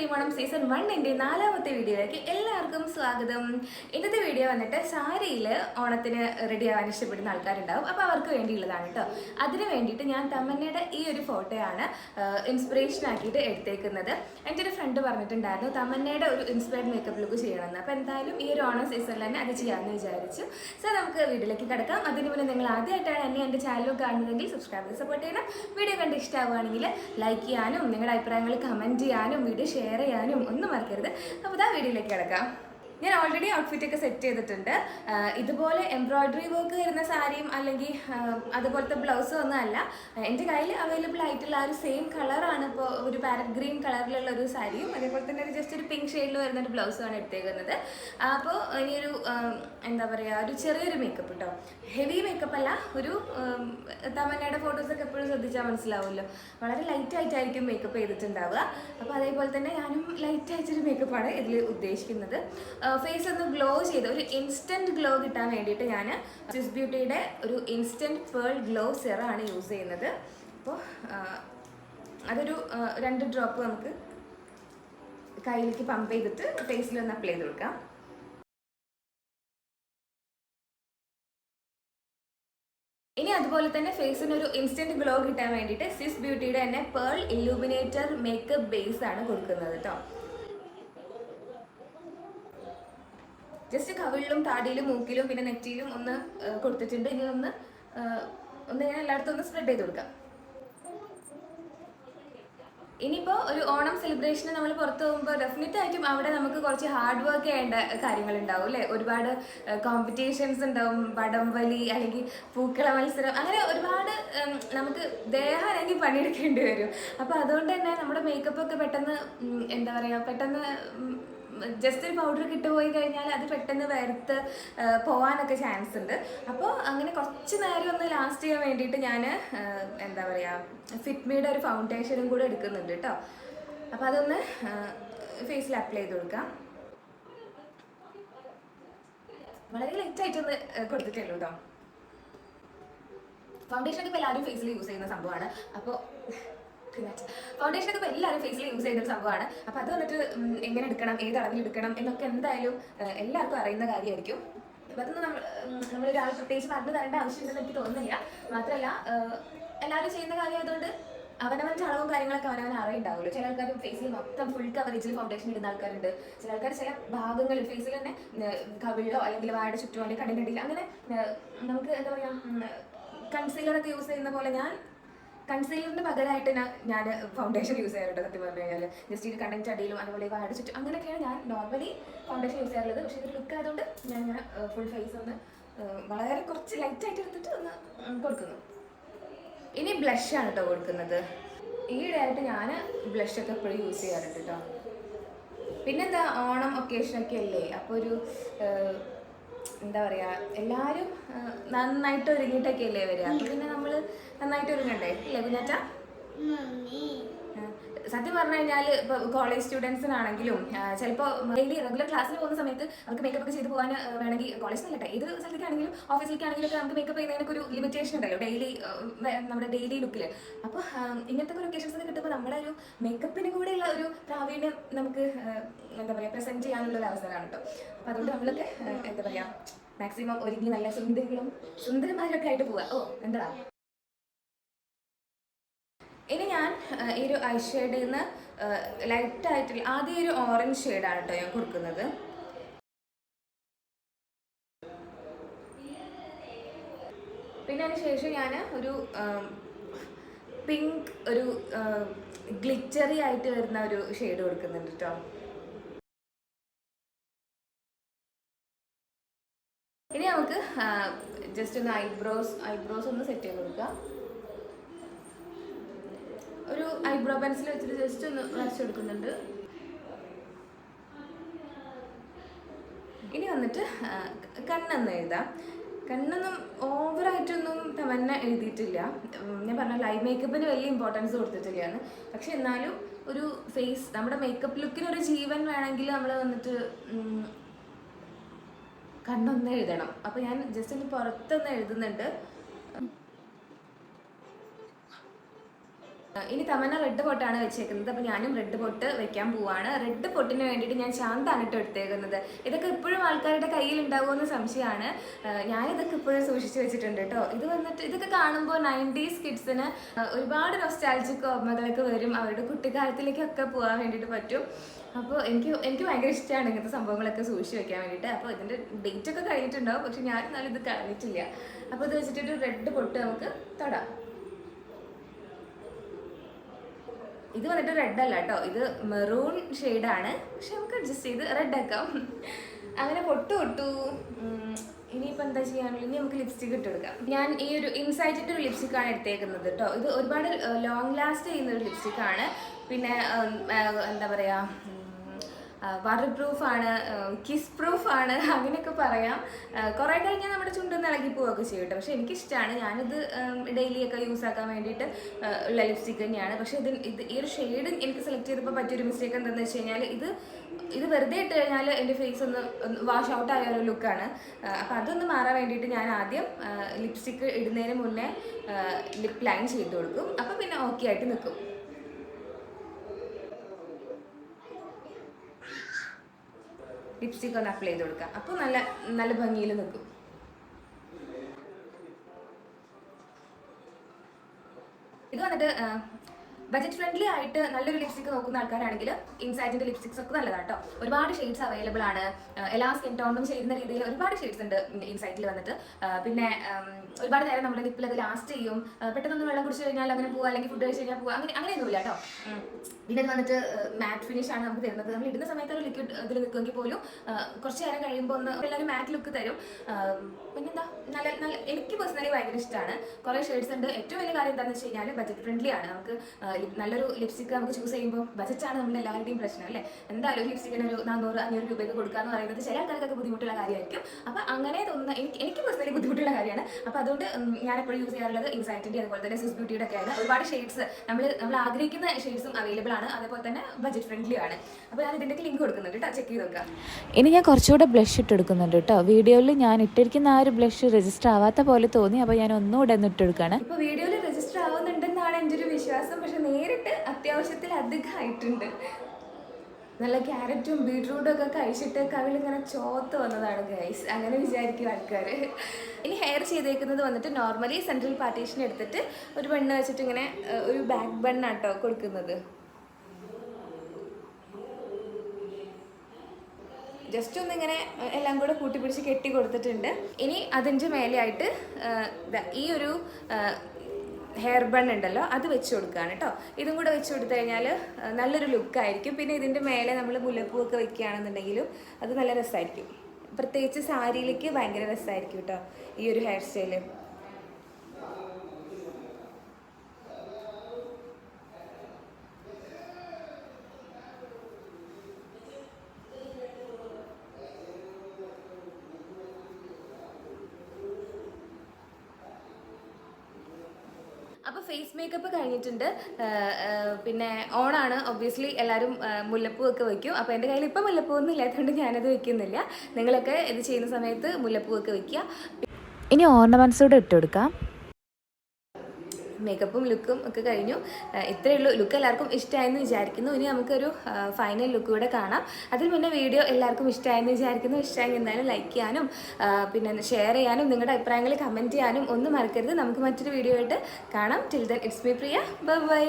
പ്രിയമണം season വണ്ണിന്റെ നാലാമത്തെ വീഡിയോയിലേക്ക് എല്ലാവർക്കും സ്വാഗതം. ഇന്നത്തെ വീഡിയോ വന്നിട്ട് സാരിയിൽ ഓണത്തിന് റെഡി ആവാൻ ഇഷ്ടപ്പെടുന്ന ആൾക്കാരുണ്ടാവും. അപ്പോൾ അവർക്ക് വേണ്ടിയുള്ളതാണ് കേട്ടോ അതിന് വേണ്ടിയിട്ട് ഞാൻ തമ്മന്നയുടെ ഈ ഒരു ഫോട്ടോയാണ് ഇൻസ്പിറേഷൻ ആക്കിയിട്ട് എടുത്തേക്കുന്നത്. എന്റെ ഒരു ഫ്രണ്ട് പറഞ്ഞിട്ടുണ്ടായിരുന്നു തമ്മന്നയുടെ ഒരു ഇൻസ്പയർഡ് മേക്കപ്പ് ലുക്ക് ചെയ്യണമെന്ന്. അപ്പോൾ എന്തായാലും ഈ ഒരു ഓണം സീസണിൽ തന്നെ അത് ചെയ്യാമെന്ന് വിചാരിച്ചു. സോ നമുക്ക് വീഡിയോയിലേക്ക് കിടക്കാം. അതിന് മുന്നേ നിങ്ങൾ ആദ്യമായിട്ടാണ് എന്നെ എന്റെ ചാനൽ കാണുന്നതെങ്കിൽ സബ്സ്ക്രൈബ് സപ്പോർട്ട് ചെയ്യണം. വീഡിയോ കണ്ട് ഇഷ്ടമാവുകയാണെങ്കിൽ ലൈക്ക് ചെയ്യാനും നിങ്ങളുടെ അഭിപ്രായങ്ങൾ കമന്റ് ചെയ്യാനും വീഡിയോ ഷെയർ ചെയ്യാനും ഒന്നും മറക്കരുത്. അപ്പോൾ ആ വീഡിയോയിലേക്ക് കിടക്കാം. ഞാൻ ഓൾറെഡി ഔട്ട്ഫിറ്റ് ഒക്കെ സെറ്റ് ചെയ്തിട്ടുണ്ട്. ഇതുപോലെ എംബ്രോയ്ഡറി വർക്ക് വരുന്ന സാരിയും അല്ലെങ്കിൽ അതുപോലത്തെ ബ്ലൗസും ഒന്നും അല്ല. എന്റെ കയ്യിൽ അവൈലബിൾ ആയിട്ടുള്ള ആ ഒരു സെയിം കളറാണ് ഇപ്പോൾ ഒരു പാരറ്റ് ഗ്രീൻ കളറിലുള്ള ഒരു സാരിയും അതേപോലെ തന്നെ ഒരു ജസ്റ്റ് ഒരു പിങ്ക് ഷെയ്ഡിൽ വരുന്ന ഒരു ബ്ലൗസുമാണ് എടുത്തേക്കുന്നത്. അപ്പോൾ ഇനിയൊരു എന്താ പറയുക ഒരു ചെറിയൊരു മേക്കപ്പ് കേട്ടോ ഹെവി മേക്കപ്പ് അല്ല ഒരു തമന്നയുടെ ഫോട്ടോസൊക്കെ എപ്പോഴും ശ്രദ്ധിച്ചാൽ മനസ്സിലാവുമല്ലോ. വളരെ ലൈറ്റ് ആയിട്ടായിരിക്കും മേക്കപ്പ് ചെയ്തിട്ടുണ്ടാവുക. അപ്പോൾ അതേപോലെ തന്നെ ഞാനും ലൈറ്റ് ആയിട്ടൊരു മേക്കപ്പാണ് ഇതിൽ ഉദ്ദേശിക്കുന്നത്. ഫേസ് ഒന്ന് ഗ്ലോ ചെയ്ത് ഒരു ഇൻസ്റ്റന്റ് ഗ്ലോ കിട്ടാൻ വേണ്ടിയിട്ട് ഞാൻ സ്വിസ് ബ്യൂട്ടിയുടെ ഒരു ഇൻസ്റ്റന്റ് പേൾ ഗ്ലോ സെറാണ് യൂസ് ചെയ്യുന്നത്. അപ്പോൾ അതൊരു രണ്ട് ഡ്രോപ്പ് നമുക്ക് കയ്യിലേക്ക് പമ്പ് ചെയ്തിട്ട് ഫേസിൽ ഒന്ന് അപ്ലൈ ചെയ്ത് കൊടുക്കാം. ഇനി അതുപോലെ തന്നെ ഫേസിന് ഒരു ഇൻസ്റ്റന്റ് ഗ്ലോ കിട്ടാൻ വേണ്ടിയിട്ട് സിസ് ബ്യൂട്ടിയുടെ തന്നെ പേൾ ഇലൂമിനേറ്റർ മേക്കപ്പ് ബേസ് ആണ് കൊടുക്കുന്നത് കേട്ടോ ജസ്റ്റ് കവിളിലും താടിയിലും മൂക്കിലും പിന്നെ നെറ്റിയിലും ഒന്ന് കൊടുത്തിട്ടുണ്ട്. ഇനി ഒന്ന് ആ, ഒന്ന് ഞാൻ എല്ലായിടത്തും ഒന്ന് സ്പ്രെഡ് ചെയ്ത് കൊടുക്കാം. ഇനിയിപ്പോൾ ഒരു ഓണം സെലിബ്രേഷന് നമ്മൾ പുറത്ത് പോകുമ്പോൾ ഡെഫിനറ്റ് ആയിട്ടും അവിടെ നമുക്ക് കുറച്ച് ഹാർഡ് വർക്ക് ചെയ്യേണ്ട കാര്യങ്ങളുണ്ടാവും അല്ലേ? ഒരുപാട് കോമ്പറ്റീഷൻസ് ഉണ്ടാവും വടം വലി അല്ലെങ്കിൽ പൂക്കള മത്സരം. അങ്ങനെ ഒരുപാട് നമുക്ക് ദേഹം അല്ലെങ്കിൽ പണിയെടുക്കേണ്ടി വരും. അപ്പോൾ അതുകൊണ്ട് തന്നെ നമ്മുടെ മേക്കപ്പ് ഒക്കെ പെട്ടെന്ന് എന്താ പറയുക പെട്ടെന്ന് ജസ്റ്റ് ഒരു പൗഡർ കിട്ടുപോയി കഴിഞ്ഞാൽ അത് പെട്ടെന്ന് വറുത്ത് പോകാനൊക്കെ ചാൻസ് ഉണ്ട്. അപ്പോൾ അങ്ങനെ കുറച്ച് നേരം ഒന്ന് ലാസ്റ്റ് ചെയ്യാൻ വേണ്ടിയിട്ട് ഞാൻ എന്താ പറയുക ഫിറ്റ്മിയുടെ ഒരു ഫൗണ്ടേഷനും കൂടെ എടുക്കുന്നുണ്ട് കേട്ടോ അപ്പോൾ അതൊന്ന് ഫേസിൽ അപ്ലൈ ചെയ്ത് കൊടുക്കാം. വളരെ ലൈറ്റ് ആയിട്ടൊന്ന് കൊടുത്തിട്ടുള്ളൂ കേട്ടോ ഫൗണ്ടേഷൻ ഒക്കെ എല്ലാവരും ഫേസിൽ യൂസ് ചെയ്യുന്ന സംഭവമാണ്. അപ്പോൾ ഫൗണ്ടേഷൻ ഇപ്പോൾ എല്ലാവരും ഫേസിൽ യൂസ് ചെയ്യുന്ന ഒരു സംഭവമാണ്. അപ്പോൾ അത് വന്നിട്ട് എങ്ങനെ എടുക്കണം ഏത് അളവിൽ എടുക്കണം എന്നൊക്കെ എന്തായാലും എല്ലാവർക്കും അറിയുന്ന കാര്യമായിരിക്കും. അപ്പോൾ അതൊന്നും നമ്മൾ നമ്മളൊരാൾ പ്രത്യേകിച്ച് പറഞ്ഞു തരേണ്ട ആവശ്യമുണ്ടെന്ന് എനിക്ക് തോന്നുന്നില്ല. മാത്രമല്ല എല്ലാവരും ചെയ്യുന്ന കാര്യമായതുകൊണ്ട് അവനവന്റെ അളവും കാര്യങ്ങളൊക്കെ അവനവൻ അറിയുണ്ടാവുമല്ലോ ചില ആൾക്കാർ ഫേസിൽ മൊത്തം ഫുൾ കവറേജിൽ ഫൗണ്ടേഷൻ ഇടുന്ന ആൾക്കാരുണ്ട്. ചില ആൾക്കാർ ചില ഭാഗങ്ങളിൽ ഫേസിൽ തന്നെ കവിളിലോ അല്ലെങ്കിൽ വായുടെ ചുറ്റുമോ അല്ലെങ്കിൽ കണ്ണിന്റെ അങ്ങനെ നമുക്ക് എന്താ പറയുക കൺസീലറൊക്കെ യൂസ് ചെയ്യുന്ന പോലെ ഞാൻ കൺസീലറിന് പകരമായിട്ട് ഞാൻ ഞാൻ ഫൗണ്ടേഷൻ യൂസ് ചെയ്യാറുണ്ട് സത്യം പറഞ്ഞു കഴിഞ്ഞാൽ ജസ്റ്റ് ഇത് കണ്ണിന്റെ അടിയിലും അതുപോലെ ചുറ്റും അങ്ങനെയൊക്കെയാണ് ഞാൻ നോർമലി ഫൗണ്ടേഷൻ യൂസ് ചെയ്യാറുള്ളത്. പക്ഷേ ഇത് ലുക്ക് ആയതുകൊണ്ട് ഞാൻ ഇങ്ങനെ ഫുൾ ഫേസ് ഒന്ന് വളരെ കുറച്ച് ലൈറ്റ് ആയിട്ട് എടുത്തിട്ട് ഒന്ന് കൊടുക്കുന്നു. ഇനി ബ്ലഷാണ് കേട്ടോ കൊടുക്കുന്നത്. ഈയിടെയായിട്ട് ഞാൻ ബ്ലഷ് ഒക്കെ എപ്പോഴും യൂസ് ചെയ്യാറുണ്ട് കേട്ടോ പിന്നെന്താ ഓണം ഒക്കേഷനൊക്കെ അല്ലേ? അപ്പോൾ ഒരു എന്താ പറയുക എല്ലാവരും നന്നായിട്ട് ഒരുങ്ങിട്ടൊക്കെ അല്ലേ വരിക. അപ്പോൾ പിന്നെ നമ്മൾ നന്നായിട്ട് ഒരുങ്ങണ്ടേ? ഇല്ലേ കുഞ്ഞാറ്റ? സത്യം പറഞ്ഞു കഴിഞ്ഞാൽ ഇപ്പോൾ കോളേജ് സ്റ്റുഡൻസിനാണെങ്കിലും ചിലപ്പോൾ ഡെയിലി റെഗുലർ ക്ലാസ്സിൽ പോകുന്ന സമയത്ത് നമുക്ക് മേക്കപ്പ് ഒക്കെ ചെയ്ത് പോകാൻ വേണമെങ്കിൽ കോളേജിൽ നിന്നല്ലേ ഏത് സ്ഥലത്തേക്കാണെങ്കിലും ഓഫീസിലേക്കാണെങ്കിലും ഒക്കെ നമുക്ക് മേക്കപ്പ് ചെയ്യുന്നതിനൊക്കെ ഒരു ലിമിറ്റേഷൻ ഉണ്ടല്ലോ ഡെയിലി നമ്മുടെ ഡെയിലി ലുക്കിൽ അപ്പോൾ ഇങ്ങനത്തെ ഒക്കെ കിട്ടുമ്പോൾ നമ്മുടെ ഒരു മേക്കപ്പിന് കൂടെയുള്ള ഒരു പ്രാവീണ്യം നമുക്ക് എന്താ പറയുക പ്രസന്റ് ചെയ്യാനുള്ള ഒരു അവസരമാണ് കേട്ടോ അപ്പോൾ അതുകൊണ്ട് നമ്മളൊക്കെ എന്താ പറയുക മാക്സിമം ഒരുങ്ങി നല്ല സുന്ദരികളും സുന്ദരന്മാരൊക്കെ ആയിട്ട് പോവാ. ഓ എന്താ ഇനി ഞാൻ ഈ ഒരു ഐ ഷെയ്ഡിൽ നിന്ന് ലൈറ്റ് ആയിട്ടുള്ള ആദ്യം ഒരു ഓറഞ്ച് ഷെയ്ഡാണ് കേട്ടോ ഞാൻ കൊടുക്കുന്നത്. പിന്നെ അതിന് ശേഷം ഞാൻ ഒരു പിങ്ക് ഒരു ഗ്ലിറ്ററി ആയിട്ട് വരുന്ന ഒരു ഷെയ്ഡ് കൊടുക്കുന്നുണ്ട് കേട്ടോ ഇനി നമുക്ക് ജസ്റ്റ് ഒന്ന് ഐബ്രോസ് ഐബ്രോസ് ഒന്ന് സെറ്റ് ചെയ്ത് കൊടുക്കാം. ഒരു ഐബ്രോ പെൻസിൽ വെച്ചിട്ട് ജസ്റ്റ് ഒന്ന് വരച്ചെടുക്കുന്നുണ്ട് ഇനി വന്നിട്ട് കണ്ണെന്ന് എഴുതാം. കണ്ണൊന്നും ഓവറായിട്ടൊന്നും തമന്ന എഴുതിയിട്ടില്ല. ഞാൻ പറഞ്ഞ ലൈവ് മേക്കപ്പിന് വലിയ ഇമ്പോർട്ടൻസ് കൊടുത്തിട്ടില്ലയാണ്. പക്ഷെ എന്നാലും ഒരു ഫേസ് നമ്മുടെ മേക്കപ്പ് ലുക്കിന് ഒരു ജീവൻ വേണമെങ്കിൽ നമ്മൾ വന്നിട്ട് കണ്ണൊന്ന് എഴുതണം. അപ്പോൾ ഞാൻ ജസ്റ്റ് ഒന്ന് പുറത്തൊന്ന് എഴുതുന്നുണ്ട്. ഇനി തമന്ന റെഡ് പൊട്ടാണ് വെച്ചേക്കുന്നത്. അപ്പോൾ ഞാനും റെഡ് പൊട്ട് വെക്കാൻ പോവാണ്. റെഡ് പൊട്ടിന് വേണ്ടിയിട്ട് ഞാൻ ശാന്താണ് ഇട്ട് എടുത്തേക്കുന്നത്. ഇതൊക്കെ ഇപ്പോഴും ആൾക്കാരുടെ കയ്യിൽ ഉണ്ടാകുമെന്ന് സംശയമാണ്. ഞാനിതൊക്കെ ഇപ്പോഴും സൂക്ഷിച്ച് വെച്ചിട്ടുണ്ട് കേട്ടോ ഇത് വന്നിട്ട് ഇതൊക്കെ കാണുമ്പോൾ നയന്റീസ് കിഡ്സിന് ഒരുപാട് നൊസ്റ്റാൾജിക് ഓർമ്മകളൊക്കെ വരും. അവരുടെ കുട്ടിക്കാലത്തിലേക്കൊക്കെ പോകാൻ വേണ്ടിയിട്ട് പറ്റും. അപ്പോൾ എനിക്ക് എനിക്ക് ഭയങ്കര ഇഷ്ടമാണ് ഇങ്ങനത്തെ സംഭവങ്ങളൊക്കെ സൂക്ഷിച്ച് വെക്കാൻ വേണ്ടിയിട്ട്. അപ്പോൾ ഇതിന്റെ ഡേറ്റ് ഒക്കെ കഴിഞ്ഞിട്ടുണ്ടാവും. പക്ഷെ ഞാൻ എന്നാലും ഇത് കളഞ്ഞിട്ടില്ല അപ്പോൾ ഇത് വെച്ചിട്ടൊരു റെഡ് പൊട്ട് നമുക്ക് തൊടാം. ഇത് വന്നിട്ട് റെഡ് അല്ല കേട്ടോ ഇത് മെറൂൺ ആണ്. പക്ഷെ നമുക്ക് അഡ്ജസ്റ്റ് ചെയ്ത് റെഡ് ആക്കാം. അങ്ങനെ പൊട്ടു പൊട്ടു. ഇനിയിപ്പോൾ എന്താ ചെയ്യാനുള്ളത്? ഇനി നമുക്ക് ലിപ്സ്റ്റിക് ഇട്ട് കൊടുക്കാം. ഞാൻ ഈ ഒരു ഇൻസൈറ്റിന്റെ ഒരു ലിപ്സ്റ്റിക്കാണ് എടുത്തേക്കുന്നത് കേട്ടോ ഇത് ഒരുപാട് ലോങ് ലാസ്റ്റ് ചെയ്യുന്ന ഒരു ലിപ്സ്റ്റിക്കാണ് പിന്നെ എന്താ പറയുക വാട്ടർ പ്രൂഫാണ് കിസ് പ്രൂഫാണ് അങ്ങനെയൊക്കെ പറയാം. കുറേ കഴിഞ്ഞാൽ നമ്മുടെ ചുണ്ടൊന്ന് ഇളകി പോവുകയൊക്കെ ചെയ്യും കേട്ടോ. പക്ഷെ എനിക്കിഷ്ടമാണ് ഞാനിത് ഡെയിലി ഒക്കെ യൂസ് ആക്കാൻ വേണ്ടിയിട്ട് ഉള്ള ലിപ്സ്റ്റിക് തന്നെയാണ്. പക്ഷേ ഇത് ഇത് ഈ ഒരു ഷെയ്ഡ് എനിക്ക് സെലക്ട് ചെയ്തപ്പോൾ പറ്റിയൊരു മിസ്റ്റേക്ക് എന്താണെന്ന് വെച്ച് കഴിഞ്ഞാൽ ഇത് ഇത് വെറുതെ ഇട്ട് കഴിഞ്ഞാൽ എന്റെ ഫേസ് ഒന്ന് വാഷ് ഔട്ട് ആയ ഒരു ലുക്കാണ് അപ്പോൾ അതൊന്ന് മാറാൻ വേണ്ടിയിട്ട് ഞാൻ ആദ്യം ലിപ്സ്റ്റിക്ക് ഇടുന്നതിന് മുന്നേ ലിപ് ലൈൻ ചെയ്ത് കൊടുക്കും. അപ്പം പിന്നെ ഓക്കെ ആയിട്ട് നിൽക്കും. ലിപ്സ്റ്റിക് ഒന്ന് അപ്ലൈ ചെയ്ത് കൊടുക്കാം. അപ്പോൾ നല്ല നല്ല ഭംഗിയിൽ നിൽക്കും. ഇത് വന്നിട്ട് ബജറ്റ് ഫ്രണ്ട്ലി ആയിട്ട് നല്ലൊരു ലിപ്സ്റ്റിക് നോക്കുന്ന ആൾക്കാരാണെങ്കിൽ ഇൻസൈറ്റിന്റെ ലിപ്സ്റ്റിക്സ് ഒക്കെ നല്ലതാണ് കേട്ടോ ഒരുപാട് ഷെയ്ഡ്സ് അവൈലബിൾ ആണ്. എല്ലാ സ്കിൻ ടോണും ചേരുന്ന രീതിയിൽ ഒരുപാട് ഷെയ്ഡ്സ് ഉണ്ട് ഇൻസൈറ്റിൽ വന്നിട്ട്. പിന്നെ ഒരുപാട് നേരം നമ്മുടെ ലിപ്പിൽ അത് ലാസ്റ്റ് ചെയ്യും. പെട്ടെന്ന് പെട്ടെന്നൊന്ന് വെള്ളം കുടിച്ച് കഴിഞ്ഞാൽ അങ്ങനെ പോവുക അല്ലെങ്കിൽ ഫുഡ് കഴിച്ച് കഴിഞ്ഞാൽ പോവുക അങ്ങനെ അങ്ങനെയൊന്നുമില്ല കേട്ടോ പിന്നെ ഇത് വന്നിട്ട് മാറ്റ് ഫിനിഷ് ആണ് നമുക്ക് തരുന്നത്. നമ്മൾ ഇടുന്ന സമയത്ത് ഒരു ലിക്വിഡ് ഇതിൽ നിൽക്കുമെങ്കിൽ പോലും കുറച്ച് നേരം കഴിയുമ്പോൾ ഒന്ന് എല്ലാവരും മാറ്റ് ലുക്ക് തരും. പിന്നെന്താ? നല്ല നല്ല എനിക്ക് പേഴ്സണലി ഭയങ്കര ഇഷ്ടമാണ് കുറേ ഷെയ്ഡ്സ് ഉണ്ട്. ഏറ്റവും വലിയ കാര്യം എന്താണെന്ന് വെച്ച് കഴിഞ്ഞാൽ ബജറ്റ് ഫ്രണ്ട്ലി ആണ്. നമുക്ക് നല്ലൊരു ലിപ്സ്റ്റിക് നമുക്ക് ചൂസ് ചെയ്യുമ്പോൾ ബജറ്റാണ് നമ്മൾ എല്ലാവരുടെയും പ്രശ്നം അല്ലേ? എന്തായാലും ഒരു ലിപ്സ്റ്റിക്കിന് ഒരു നാനൂറ് അഞ്ഞൂറ് രൂപയ്ക്ക് കൊടുക്കുക എന്ന് പറയുന്നത് ചില ആൾക്കാർക്കൊക്കെ ബുദ്ധിമുട്ടുള്ള കാര്യമായിരിക്കും. അപ്പോൾ അങ്ങനെ തോന്നുന്ന എനിക്ക് എനിക്ക് പേഴ്സണലി ബുദ്ധിമുട്ടുള്ള കാര്യമാണ്. അപ്പോൾ അതുകൊണ്ട് ഞാൻ എപ്പോഴും യൂസ് ചെയ്യാറുള്ളത് ഇൻസൈറ്റിന്റെ അതുപോലെ തന്നെ സിസ് ബ്യൂട്ടിയുടെ ഒക്കെ ആണ്. ഒരുപാട് ഷെയ്ഡ്സ് നമ്മൾ നമ്മൾ ആഗ്രഹിക്കുന്ന ഷെയ്ഡ്സും അവൈലബിൾ ആണ്. അതേപോലെ തന്നെ ബജറ്റ് ഫ്രണ്ട്ലി ആണ് അപ്പോൾ ഞാൻ ഇതിന്റെയൊക്കെ ലിങ്ക് കൊടുക്കുന്നുണ്ട് കേട്ടോ. ചെക്ക് ചെയ്ത് നോക്കാം. ഇനി ഞാൻ കുറച്ചുകൂടെ ബ്ലഷ് ഇട്ടെടുക്കുന്നുണ്ട് കേട്ടോ. വീഡിയോയിൽ ഞാൻ ഇട്ടിരിക്കുന്ന ആ ഒരു ബ്ലഷ് രജിസ്റ്റർ ആവാത്ത പോലെ തോന്നി. അപ്പോൾ ഞാൻ ഒന്നുകൂടെ ഒന്ന് ഇട്ടെടുക്കുകയാണ് ഇപ്പോൾ വീഡിയോയിൽ രജിസ്റ്റർ വിശ്വാസം പക്ഷെ നേരിട്ട് അത്യാവശ്യത്തിൽ അധികം ആയിട്ടുണ്ട് നല്ല ക്യാരറ്റും ബീട്രൂട്ടും ഒക്കെ കഴിച്ചിട്ട് കവിളിങ്ങനെ ചോത്ത് വന്നതാണ് ഗൈസ് അങ്ങനെ വിചാരിക്കും ആൾക്കാർ ഇനി ഹെയർ ചെയ്തേക്കുന്നത് വന്നിട്ട് നോർമലി സെൻട്രൽ പാർട്ടീഷൻ എടുത്തിട്ട് ഒരു ബണ്ണ് വെച്ചിട്ട് ഇങ്ങനെ ഒരു ബാക്ക് ബണ്ണാട്ടോ കൊടുക്കുന്നത്. ജസ്റ്റ് ഒന്നിങ്ങനെ എല്ലാം കൂടെ കൂട്ടിപ്പിടിച്ച് കെട്ടി കൊടുത്തിട്ടുണ്ട്. ഇനി അതിന്റെ മേലെയായിട്ട് ഈ ഒരു ഹെയർ ബൺ ഉണ്ടല്ലോ അത് വെച്ച് കൊടുക്കുകയാണ് കേട്ടോ. ഇതും കൂടെ വെച്ച് കൊടുത്തു കഴിഞ്ഞാൽ നല്ലൊരു ലുക്കായിരിക്കും പിന്നെ ഇതിന്റെ മേലെ നമ്മൾ മുല്ലപ്പൂവൊക്കെ വെക്കുകയാണെന്നുണ്ടെങ്കിലും അത് നല്ല രസമായിരിക്കും. പ്രത്യേകിച്ച് സാരിയിലേക്ക് ഭയങ്കര രസമായിരിക്കും കേട്ടോ ഈ ഒരു ഹെയർ സ്റ്റൈൽ ഫേസ് മേക്കപ്പ് കഴിഞ്ഞിട്ടുണ്ട്. പിന്നെ ഓണാണ്. ഒബ്വിയസ്ലി എല്ലാവരും മുല്ലപ്പൂ ഒക്കെ വയ്ക്കും അപ്പോൾ എന്റെ കയ്യിൽ ഇപ്പം മുല്ലപ്പൂ ഒന്നും ഇല്ലാത്തതുകൊണ്ട് ഞാനത് വയ്ക്കുന്നില്ല നിങ്ങളൊക്കെ ഇത് ചെയ്യുന്ന സമയത്ത് മുല്ലപ്പൂ ഒക്കെ വയ്ക്കുക ഇനി ഓർണമെൻസ് കൂടെ ഇട്ടെടുക്കാം മേക്കപ്പും ലുക്കും ഒക്കെ കഴിഞ്ഞു. ഇത്രയേ ഉള്ളൂ. ലുക്ക് എല്ലാവർക്കും ഇഷ്ടമായെന്ന് വിചാരിക്കുന്നു. ഇനി നമുക്കൊരു ഫൈനൽ ലുക്ക് കൂടെ കാണാം. അതിൽ മുന്നേ വീഡിയോ എല്ലാവർക്കും ഇഷ്ടമായെന്ന് വിചാരിക്കുന്നു. ഇഷ്ടമായി എന്തായാലും ലൈക്ക് ചെയ്യാനും പിന്നെ ഷെയർ ചെയ്യാനും നിങ്ങളുടെ അഭിപ്രായങ്ങൾ കമന്റ് ചെയ്യാനും ഒന്നും മറക്കരുത്. നമുക്ക് മറ്റൊരു വീഡിയോ ആയിട്ട് കാണാം. Till then it's me Priya bye bye